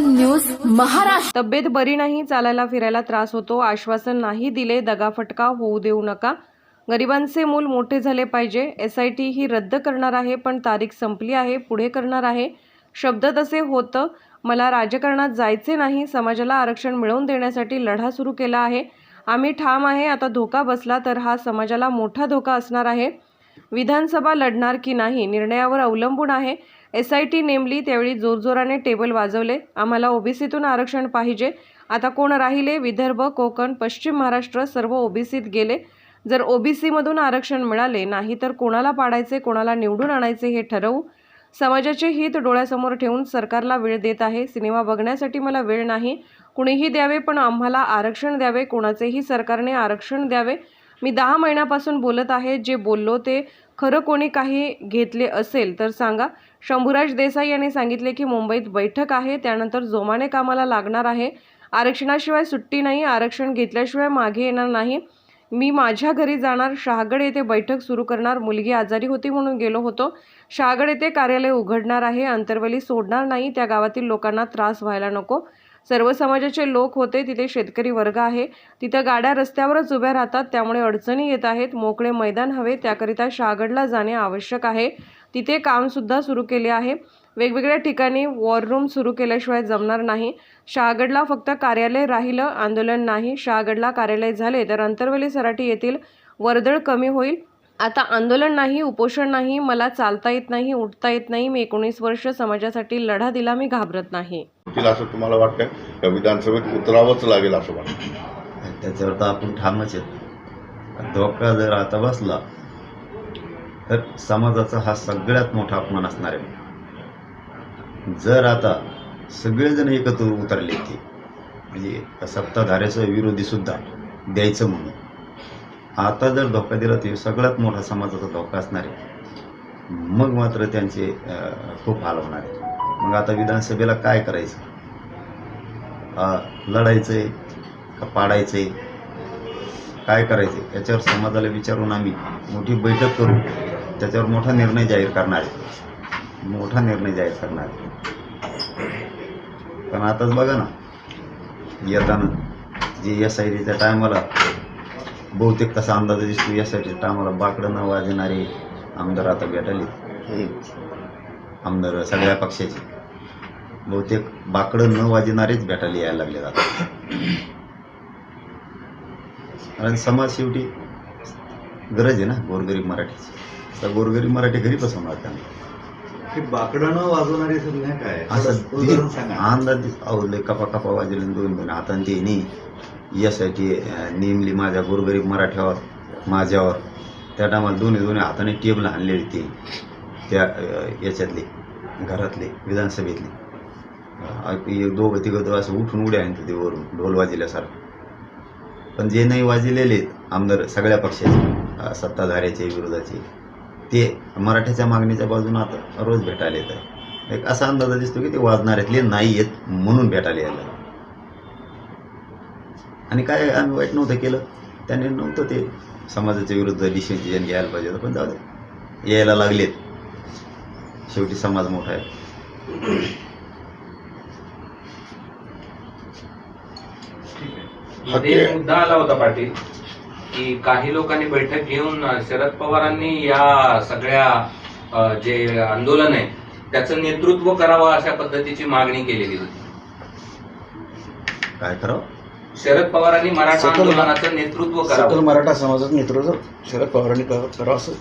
News Maharashtra. तब्येत बरी नाही चालायला फिरायला त्रास होतो आश्वासन नाही दिले दगाफटका होऊ देऊ नका. गरिबांचे मूल मोठे झाले पाहिजे. एस आय टी ही रद्द करणार आहे पण तारीख संपली आहे पुढे करणार आहे. शब्द तसे होतं मला राजकारणात जायचे नाही समाजाला आरक्षण मिळवून देण्यासाठी लढा सुरू केला आहे. आम्ही ठाम आहे आता धोका बसला तर हा समाजाला मोठा धोका असणार आहे. विधानसभा लढणार की नाही निर्णयावर अवलंबून आहे. एस आय टी नेमली त्यावेळी जोरजोराने टेबल वाजवले. आम्हाला ओबीसीतून आरक्षण पाहिजे. आता कोण राहिले? विदर्भ कोकण पश्चिम महाराष्ट्र सर्व ओबीसीत गेले. जर ओबीसीमधून आरक्षण मिळाले नाही तर कोणाला पाडायचे कोणाला निवडून आणायचे हे ठरवू? समाजाचे हित डोळ्यासमोर ठेवून सरकारला वेळ देत आहे. सिनेमा बघण्यासाठी मला वेळ नाही. कुणीही द्यावे पण आम्हाला आरक्षण द्यावे. कोणाचेही सरकारने आरक्षण द्यावे. मी दहा महिन्यापासून बोलत आहे. जे बोललो ते खरं कोणी काही घेतले असेल तर सांगा. शंभूराज देसाई यांनी सांगितले की मुंबईत बैठक आहे. त्यानंतर जोमाने कामाला लागणार आहे. आरक्षणाशिवाय सुट्टी नाही. आरक्षण घेतल्याशिवाय मागे येणार नाही. मी माझ्या घरी जाणार शहागड येथे बैठक सुरू करणार मुलगी आजारी होती म्हणून गेलो होतो. शहागड येथे कार्यालय उघडणार आहे अंतर्वली सोडणार नाही त्या गावातील लोकांना त्रास व्हायला नको. सर्व समाजाचे लोक होते तिथे शेतकरी वर्ग आहे. तिथं गाड्या रस्त्यावरच उभ्या राहतात त्यामुळे अडचणी येत आहेत. मोकळे मैदान हवे त्याकरिता शहागडला जाणे आवश्यक आहे. तिथे कामसुद्धा सुरू केले आहे. वेगवेगळ्या ठिकाणी वॉर रूम सुरू केल्याशिवाय जमणार नाही. शहागडला फक्त कार्यालय राहिलं आंदोलन नाही. शहागडला कार्यालय झाले तर अंतरवली सराटी येथील वर्दळ कमी होईल. आता आंदोलन नाही उपोषण नाही मला चालता येत नाही उठता येत नाही मी एकोणीस वर्ष समाजासाठी लढा दिला मी घाबरत नाही. असं तुम्हाला वाटतं का विधानसभेत उतरावंच लागेल असं वाटतं त्याच्यावर तर आपण ठामच आहेत. धोका जर आता बसला तर समाजाचा हा सगळ्यात मोठा अपमान असणार आहे. जर आता सगळेजण एकत्र उतरले की म्हणजे सत्ताधाऱ्याचा विरोधी सुद्धा द्यायचं म्हणून आता जर धोका दिला तर सगळ्यात मोठा समाजाचा धोका असणार आहे. मग मात्र त्यांचे खूप हाल होणार आहे मग आता विधानसभेला काय करायचं? लढायचं आहे का पाडायचंय? काय करायचं याच्यावर समाजाला विचारून आम्ही मोठी बैठक करू. त्याच्यावर मोठा निर्णय जाहीर करणार आहे. मोठा निर्णय जाहीर करणार आहे. पण आताच बघा ना येताना जे एस आय टीच्या टायमाला बहुतेक तसा अंदाज दिसतो एस आय टीच्या टायमाला बाकडं न वाजणारे आमदार आता भेटाले आमदार सगळ्या पक्षाचे. बहुतेक बाकडं न वाजणारेच भेटायला यायला लागले आता. कारण समाज शेवटी गरज आहे ना गोरगरीब मराठीची. तर गोरगरीब मराठी घरी बसवणार त्यांना. हे बाकडानं वाजवणारी संज्ञा काय? असं अंदाज अवले कपा कपा वाजले दोन दोन. हाताने ते नी यासाठी नेमली माझ्या गोरगरीब मराठ्यावर माझ्यावर. त्या टायमाला दोन्ही दोन्ही हाताने टेबल आणलेली ते. त्या याच्यातले घरातले विधानसभेतले. दोघं तिघं असं उठून उड्या आणते ते वरून ढोल वाजल्यासारखं. पण जे नाही वाजलेले आमदार सगळ्या पक्षाचे सत्ताधाऱ्याचे विरोधाचे ते मराठ्याच्या मागणीच्या बाजूने आता रोज भेटायला येत आहे एक असा अंदाज दिसतो की ते वाजणाऱ्यातले नाही येत म्हणून भेटायला यायला. आणि काय आम्ही वाईट नव्हतं केलं. त्याने नव्हतं ते समाजाच्या विरुद्ध डिसिजन घ्यायला पाहिजे होतं पण जाऊ दे. यायला लागलेत. शेवटी समाज मोठा आहे. मुद्दा आला होता पाटील. की काही लोकांनी बैठक घेऊन शरद पवारांनी या सगळ्या जे आंदोलन आहे त्याचं नेतृत्व करावं अशा पद्धतीची मागणी केलेली होती. काय करावं? शरद पवारांनी मराठा आंदोलनाचं नेतृत्व करावं. मराठा समाजाचं नेतृत्व शरद पवारांनी कर- करावं असं.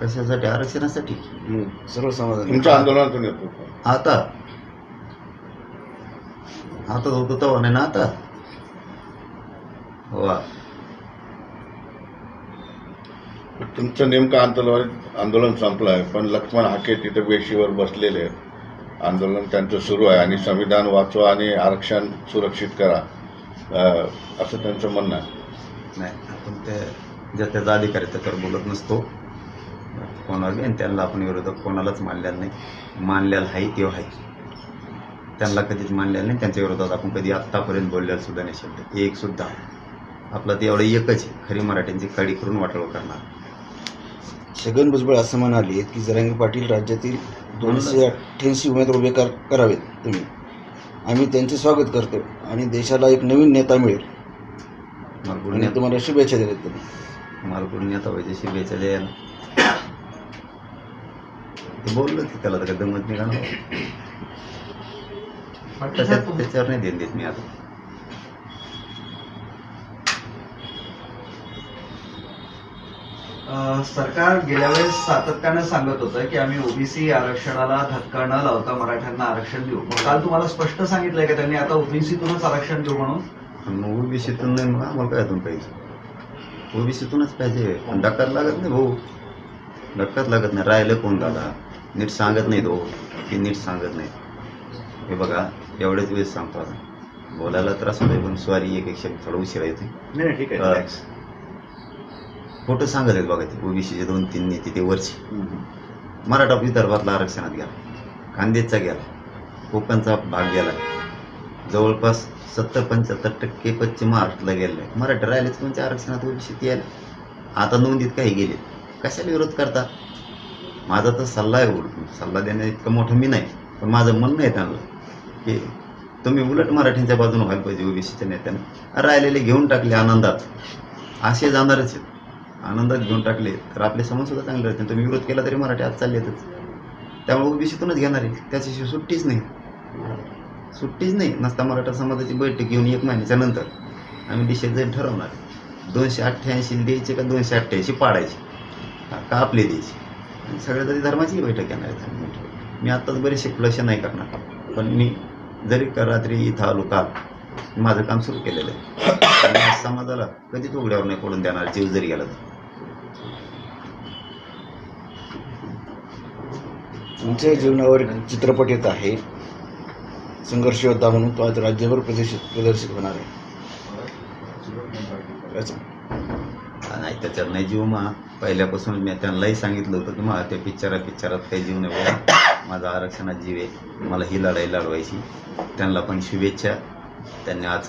कशासाठी? आरक्षणासाठी? सर्व समाजाने तुमच्या आंदोलनातून येतो आता? आता होतो तेव्हा नाही ना आता? वा. तुमचं नेमकं आंदोलन आंदोलन संपलं आहे पण लक्ष्मण हाके तिथे वेशीवर बसलेले आहेत. आंदोलन त्यांचं सुरू आहे आणि संविधान वाचवा आणि आरक्षण सुरक्षित करा. असं त्यांचं म्हणणं आहे. नाही आपण ते ज्या त्याचा अधिकार आहे त्याच्यावर बोलत नसतो. कोणाला आणि त्यांना आपण विरोधक कोणालाच मानलेला नाही. मानलेला आहे तेव्हा आहे त्यांना कधीच मानलेलं नाही. त्यांच्या विरोधात आपण कधी आत्तापर्यंत बोललेलं सुद्धा नाही शब्द. एक सुद्धा आपलं ते एवढं एकच आहे. खरी मराठ्यांची कडी करून वाटाळ करणार. छगन भुजबळ असं म्हणाले की जरांगे पाटील राज्यातील दोनशे अठ्ठ्याऐंशी उमेदवार उभे कर करावेत तुम्ही. आम्ही त्यांचे स्वागत करतो आणि देशाला एक नवीन नेता मिळेल. मला आणि तुम्हाला शुभेच्छा देतात त्यांनी. मला पुण्यात व्हायचे शुभेच्छा द्यायला. ते बोललं की त्याला तर का तशात त्याच्यावर नाही देत मी आता. सरकार गेल्या वेळेस सातत्यानं सांगत होतं की आम्ही ओबीसी आरक्षणाला धक्का न लावता मराठ्यांना आरक्षण देऊ. मग काल तुम्हाला स्पष्ट सांगितलंय का त्यांनी आता ओबीसीतूनच आरक्षण देऊ म्हणून? ओबीसीतून नाही मग आम्हाला काय पाहिजे? ओबीसीतूनच पाहिजे. पण धक्काच लागत नाही भाऊ. धक्काच लागत नाही. राहिलं कोण दादा? नीट सांगत नाही तो की नीट सांगत नाही. हे बघा एवढेच वेळेस सांगतो आता. बोलायला त्रास होतोय पण स्वारी एक एक शब्द थोडा उशिरा येते नाही नाही, ठीक आहे. फोटो सांगत आहेत बघा ते ओबीसीचे दोन तीन नेते ते वरचे. मराठा विदर्भातला आरक्षणात गेला. खानदेशचा गेला. कोकणचा भाग गेला. जवळपास सत्तर पंच्याहत्तर टक्के पश्चिम महाराष्ट्राला गेले मराठी राहिलेच तुमच्या आरक्षणात ओबीसी ते आले? आता नोंदीत काही गेले. कशाला विरोध करता? माझा तर सल्ला आहे उलट. सल्ला देण्या इतकं मोठं मी नाही. पण माझं म्हणणं आहे त्यांना की तुम्ही उलट मराठींच्या बाजूने व्हायला पाहिजे ओबीसीच्या नेत्यानं. राहिलेले घेऊन टाकले आनंदात. असे जाणारच आहेत. आनंदात घेऊन टाकले तर आपले समजसुद्धा चांगले राहतील. तुम्ही विरोध केला तरी मराठी आज चालले येतच. त्यामुळे ओबीसीतूनच घेणार आहे. त्याच्याशी सुट्टीच नाही. सुट्टीच नाही. नसता मराठा समाजाची बैठक घेऊन एक महिन्याच्या नंतर. आम्ही डिशेत ठरवणार दोनशे अठ्ठ्याऐंशी द्यायचे का दोनशे अठ्ठ्याऐंशी पाडायचे? का- आपले द्यायचे? आणि सगळ्या तरी धर्माची बैठक घेणार आहे मी आत्ताच बरेचसे फ्लश नाही करणार. पण मी जरी का रात्री इथं आलो काल माझं काम सुरू केलेलं आहे. समाजाला कधीच उघड्यावर नाही पडून देणार जीव जरी गेला तर. तुमच्या जीवनावर एक चित्रपट येत आहे. संघर्ष योद्धा म्हणून तो आज राज्यभर प्रदर्शित प्रदर्शित होणार आहे. नाही त्याच्यात नाही जीव मा. पहिल्यापासून मी त्यांनाही सांगितलं होतं की मला त्या पिक्चरा पिक्चरात काही जीव नाही बघा माझा आरक्षणात जीव आहे. मला ही लढाई लढवायची. त्यांना पण शुभेच्छा. त्यांनी आज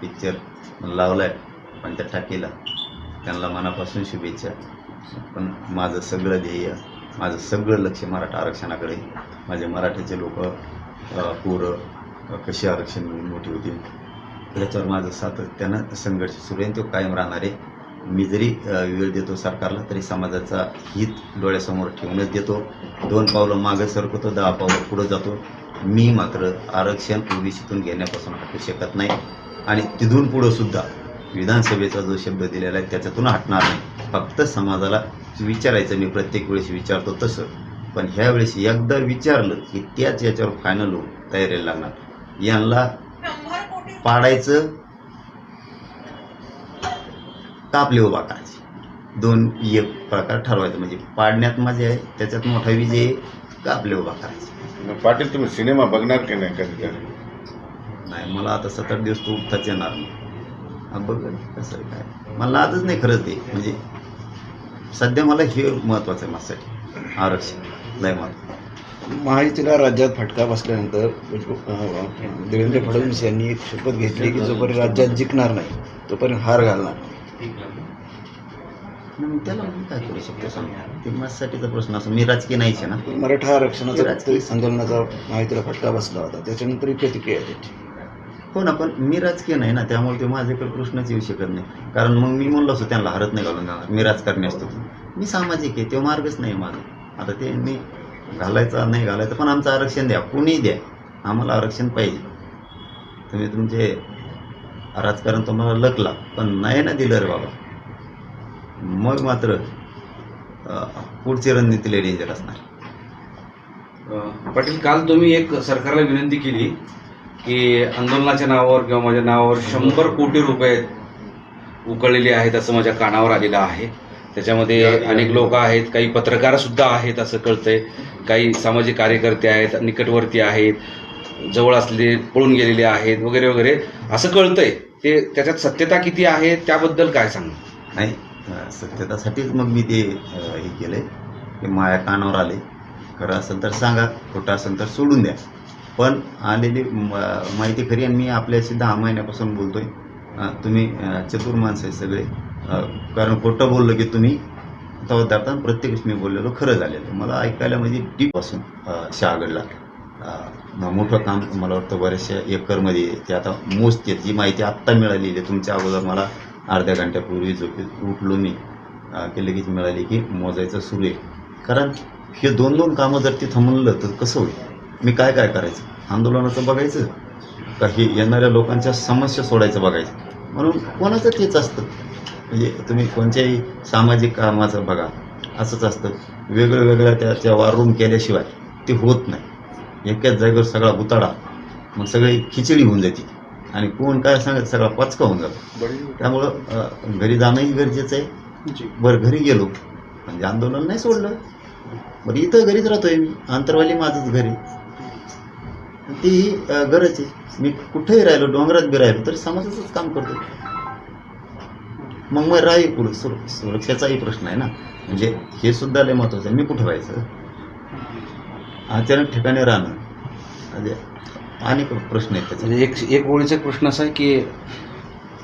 पिक्चर लावलाय पण त्या टाकीला. त्यांना मनापासून शुभेच्छा. पण माझं सगळं ध्येय माझं सगळं लक्ष मराठा आरक्षणाकडे. माझे मराठीचे लोक पोरं कशी आरक्षण मिळून मोठी होती याच्यावर माझं सातत्यानं संघर्ष सुरू आहे. तो कायम राहणार आहे. मी जरी वेळ देतो सरकारला तरी समाजाचा हित डोळ्यासमोर ठेवूनच देतो. दोन पावलं मागं सरकतो दहा पावलं पुढं जातो. मी मात्र आरक्षण ओबीसीतून घेण्यापासून हटू शकत नाही. आणि तिथून पुढंसुद्धा विधानसभेचा जो शब्द दिलेला आहे त्याच्यातून हटणार नाही. फक्त समाजाला विचारायचं मी प्रत्येक वेळेस विचारतो तसं. पण ह्या वेळेस एकदा विचारलं की त्याच याच्यावर फायनल होऊन तयारीला लागणार. यांना पाडायचं कापले उभा करायचे. दोन एक प्रकार ठरवायचं. म्हणजे पाडण्यात मजा आहे त्याच्यात मोठा विजय कापले उभा करायचे. पाटील तुम्ही सिनेमा बघणार की नाही कधीतरी नाही मला आता सतरा दिवस तो उठताच येणार नाही. बघ कसं काय? मला आजच नाही खरंच ते. म्हणजे सध्या मला हे महत्वाचं आहे माझ्यासाठी. आरक्षण. लय महत्त्व महायुतीला राज्यात फटका बसल्यानंतर अं, देवेंद्र फडणवीस यांनी एक शपथ घेतली की जोपर्यंत राज्यात जिंकणार नाही तोपर्यंत हार घालणार मग त्याला मी काय करू शकतो सांगा? ते माझ्यासाठीचा प्रश्न असं मी राजकीय नाहीच आहे ना. मराठा आरक्षणाचा आंदोलनाचा महायुतीला फटका बसला होता. त्याच्यानंतर प्रतिक्रिया त्याची. हो ना पण मी राजकीय नाही ना त्यामुळे ते माझ्याकडे प्रश्नच येऊ शकत नाही. कारण मग मी म्हणलो असतो त्यांना हरत नाही घालून जाणार. मी राजकारणी असतो. मी सामाजिक आहे तो मार्गच नाही माझा. आता ते मी घालायचा नाही घालायचं पण आमचं आरक्षण द्या. कुणी द्या. आम्हाला आरक्षण पाहिजे. तुम्ही तुमचे राजकारण तुम्हाला लकला पण नाही ना दिलं रे बाबा. मग मात्र पुढची रणनीती लय डेंजर असणार. पाटील काल तुम्ही एक सरकारला विनंती केली. की आंदोलनाच्या नावावर किंवा माझ्या नावावर शंभर कोटी रुपये उकळलेले आहेत असं माझ्या कानावर आलेलं आहे. त्याच्यामध्ये अनेक लोक आहेत काही पत्रकार सुद्धा आहेत असं कळतंय. काही सामाजिक कार्यकर्ते आहेत निकटवर्ती आहेत जवळ असलेले पळून गेलेले आहेत वगैरे वगैरे. असं कळतंय. ते त्याच्यात सत्यता किती आहे त्याबद्दल काय सांग? नाही सत्यतासाठीच मग मी ते हे हे केलंय. की माया कानावर आले खरं असेल तर सांगा खोटं असेल तर सोडून द्या. पण आलेली म- माहिती खरी आणि मी आपल्याशी दहा महिन्यापासून बोलतोय. आहे तुम्ही चतुर माणसं आहे सगळे. कारण खोटं बोललं की तुम्ही तेव्हा दाखता प्रत्येक मी बोललेलो खरं झालेलं. मला ऐकायला म्हणजे डीपासून शहागडला. मोठं काम मला वाटतं बऱ्याचशा एकरमध्ये ते आता मोजते जी माहिती आत्ता मिळालेली आहे तुमच्या अगोदर मला अर्ध्या घंट्यापूर्वी झोपेत उठलो मी. की लगेच मिळाली की मोजायचं सुरू आहे. कारण हे दोन दोन कामं जर ते थांबलं तर कसं होईल? मी काय काय करायचं? आंदोलनाचं बघायचं? का हे येणाऱ्या लोकांच्या समस्या सोडायचं बघायचं? म्हणून कोणाचं तेच असतं. म्हणजे तुम्ही कोणत्याही सामाजिक कामाचं बघा. असंच असतं. वेगळं वेगळ्या त्याच्या वारून केल्याशिवाय ते होत नाही. एकाच जागेवर सगळा बुताडा मग सगळी खिचडी होऊन जाते. आणि कोण काय सांगत सगळा पचका होऊन जातो. त्यामुळं घरी जाणंही गरजेचं आहे. बरं घरी गेलो. म्हणजे आंदोलन नाही सोडलं. बरं इथं घरीच राहतोय मी. आंतरवाली माझंच घरी अं, गरज आहे. मी कुठेही राहिलो डोंगरात बी राहिलो तरी समाजाचंच काम करतो. मग मग राही पुढे. सुर सुरक्षेचाही प्रश्न आहे ना. म्हणजे हे सुद्धा लय महत्वाचं आहे. मी कुठे व्हायचं? अचानक ठिकाणी राहणं. म्हणजे अनेक प्रश्न आहेत त्याचे. एक एक ओळीचा प्रश्न असा आहे की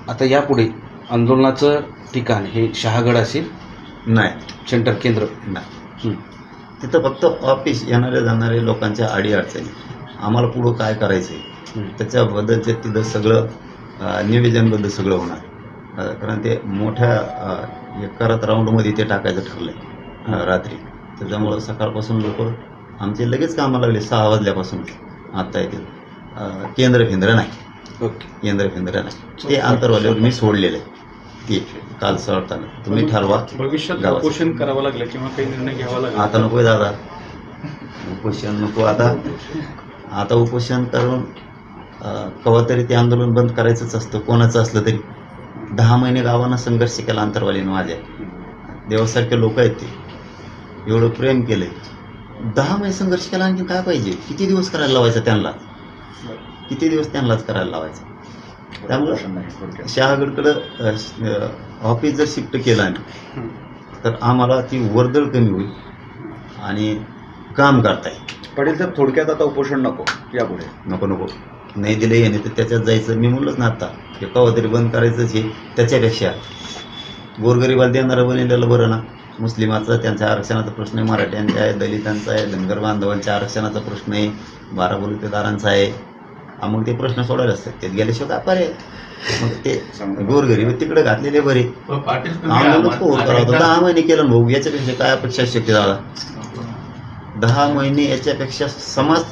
आता यापुढे आंदोलनाचं ठिकाण हे शहागड असेल? नाही. सेंटर केंद्र. नाही. तिथं फक्त ऑफिस येणारे जाणारे लोकांच्या अडीअडचणी आम्हाला पुढं काय करायचं आहे त्याच्याबद्दलचे तिथं सगळं अं, नियोजनबद्दल सगळं होणार. कारण ते मोठ्या अं, एकरात राऊंडमध्ये ते टाकायचं ठरलं आहे रात्री. त्याच्यामुळं सकाळपासून लोक आमचे लगेच कामाला लागले सहा वाजल्यापासून. आत्ता येतील केंद्र फेंद्र नाही. ओके. केंद्र फेंद्र नाही. ते आंतरवाल्यावर मी सोडलेलं आहे. ते काल सोडताना तुम्ही ठरवा. भविष्यात. उपोषण करावं लागलं किंवा काही निर्णय घ्यावा लागला. आता नको दादा. उपोषण नको आता. आता उपोषण करून कवा तरी ते आंदोलन बंद करायचंच असतं. कोणाचं असलं तरी. दहा महिने गावानं संघर्ष केला अंतरवालीनं माझ्या. देवासारखे लोक आहेत ते. एवढं प्रेम केलंय. दहा महिने संघर्ष केला आणखी काय पाहिजे? किती दिवस करायला लावायचं त्यांना? किती दिवस त्यांनाच करायला लावायचं? त्यामुळं शहागडकडं ऑफिस जर शिफ्ट केलं आम्ही तर आम्हाला ती वर्दळ कमी होईल आणि काम करता येईल. पाटील साहेब थोडक्यात आता उपोषण नको यापुढे. नको नको. नाही दिले याने तर त्याच्यात जायचं. मी म्हणलोच ना आता हे कवा तरी बंद करायचंच हे. त्याच्यापेक्षा गोरगरिबाला देणारं बनलेलं बरं ना. मुस्लिमाचा त्यांच्या आरक्षणाचा प्रश्न आहे मराठ्यांचा आहे दलितांचा आहे धनगर बांधवांच्या आरक्षणाचा प्रश्न आहे बारा बलुतेदारांचा आहे. हा, मग ते प्रश्न सोडायला असतात त्यात गेल्याशिवाय काय पर्याय मग ते गोरगरीब तिकडे घातलेले बरे. कोण करावं दहा महिने केलं भाऊ याच्यापेक्षा काय अपेक्षा शक्य दादा दहा महिने याच्यापेक्षा समाज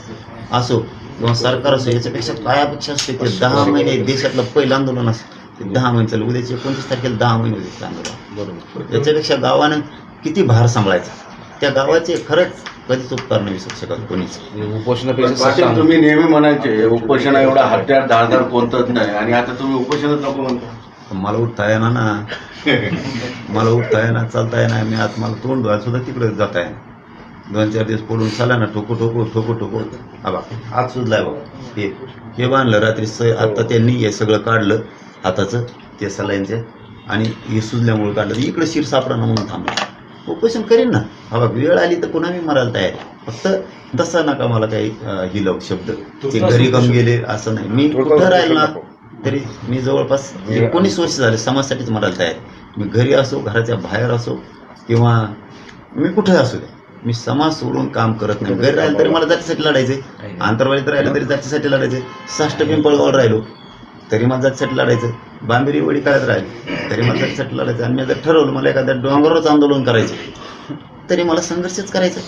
असो किंवा सरकार असो याच्यापेक्षा काय अपेक्षा असते ते दहा महिने देशातलं पहिलं आंदोलन असं ते दहा महिने चालू. उद्याचे एकोणतीस तारखेला दहा महिने होते आंदोलन. बरोबर. याच्यापेक्षा गावानं किती भार सांभाळायचा? त्या गावाचे खरंच कधीच उपकार नाही विसरू शकत कोणीच. उपोषणापेक्षा तुम्ही नेहमी म्हणायचे उपोषण एवढा हत्यार धारदार कोणतंच नाही. आणि आता तुम्ही उपोषणच नको म्हणता. मला उठता येणार ना. मला उठता येणार चालता येणार. मी आता मला तोंड धुवायला सुद्धा तिकडे जाता येणार. दोन चार दिवस पडून चाला ना ठोको ठोको ठोको ठोको. हा बा हात सुजलाय बाबा हे हे बांधलं रात्री स आत्ता त्यांनी हे सगळं काढलं हाताचं ते सलाईंचे आणि हे सुजल्यामुळे काढलं. इकडे शिर सापडा म्हणून थांबलं. उपोषण करीन ना. हा बा वेळ आली तर पुन्हा मी मरायला तयार. फक्त तसा नका मला काही हिलव शब्द. ते घरी कम गेले असं नाही. मी कुठं राहील ना तरी मी जवळपास एकोणीस वर्ष झाले समाजासाठीच मरायला तयार. मी घरी असो घराच्या बाहेर असो किंवा मी कुठे असू दे मी समाज सोडून काम करत नाही. घरी राहिलं तरी मला जातीसाठी लढायचे आंतरवाडीत राहिलं तरी जातीसाठी लढायचे साष्ट पिंपळगावला राहिलो तरी मला जातीसाठी लढायचं बांबेरी वडी काळात राहिली तरी मला जातीसाठी लढायचं आणि मी जर ठरवलं मला एखाद्या डोंगरावरच आंदोलन करायचं तरी मला संघर्षच करायचं